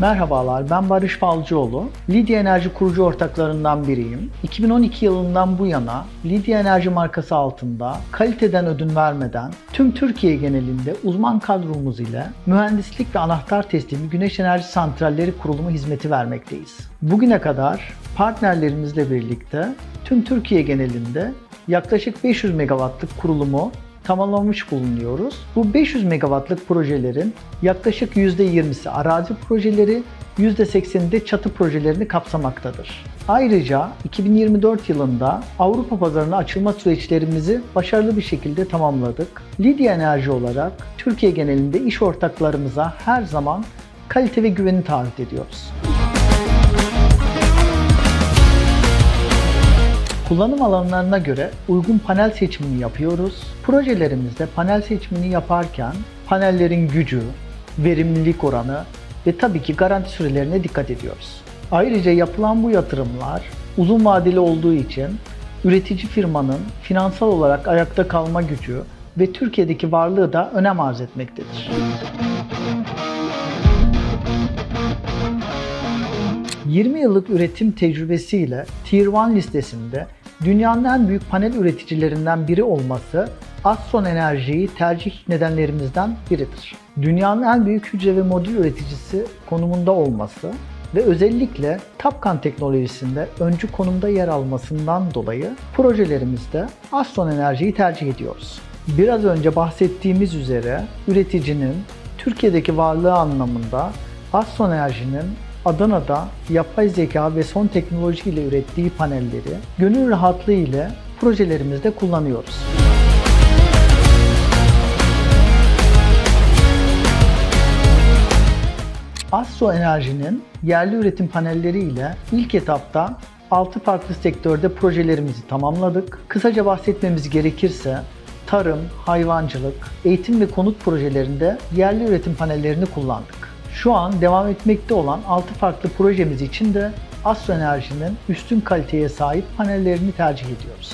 Merhabalar, ben Barış Falcıoğlu. Lidya Enerji kurucu ortaklarından biriyim. 2012 yılından bu yana Lidya Enerji markası altında kaliteden ödün vermeden tüm Türkiye genelinde uzman kadromuz ile mühendislik ve anahtar teslimi güneş enerji santralleri kurulumu hizmeti vermekteyiz. Bugüne kadar partnerlerimizle birlikte tüm Türkiye genelinde yaklaşık 500 megawattlık kurulumu tamamlamış bulunuyoruz. Bu 500 megawattlık projelerin yaklaşık %20'si arazi projeleri, %80'i de çatı projelerini kapsamaktadır. Ayrıca 2024 yılında Avrupa pazarına açılma süreçlerimizi başarılı bir şekilde tamamladık. Lidya Enerji olarak Türkiye genelinde iş ortaklarımıza her zaman kalite ve güveni taahhüt ediyoruz. Kullanım alanlarına göre uygun panel seçimini yapıyoruz. Projelerimizde panel seçimini yaparken panellerin gücü, verimlilik oranı ve tabii ki garanti sürelerine dikkat ediyoruz. Ayrıca yapılan bu yatırımlar uzun vadeli olduğu için üretici firmanın finansal olarak ayakta kalma gücü ve Türkiye'deki varlığı da önem arz etmektedir. 20 yıllık üretim tecrübesiyle Tier 1 listesinde dünyanın en büyük panel üreticilerinden biri olması Aston Enerji'yi tercih nedenlerimizden biridir. Dünyanın en büyük hücre ve modül üreticisi konumunda olması ve özellikle Tapkan teknolojisinde öncü konumda yer almasından dolayı projelerimizde Aston Enerji'yi tercih ediyoruz. Biraz önce bahsettiğimiz üzere üreticinin Türkiye'deki varlığı anlamında Aston Enerji'nin Adana'da yapay zeka ve son teknoloji ile ürettiği panelleri gönül rahatlığı ile projelerimizde kullanıyoruz. Astro Enerji'nin yerli üretim panelleri ile ilk etapta 6 farklı sektörde projelerimizi tamamladık. Kısaca bahsetmemiz gerekirse tarım, hayvancılık, eğitim ve konut projelerinde yerli üretim panellerini kullandık. Şu an devam etmekte olan 6 farklı projemiz için de Astro Enerji'nin üstün kaliteye sahip panellerini tercih ediyoruz.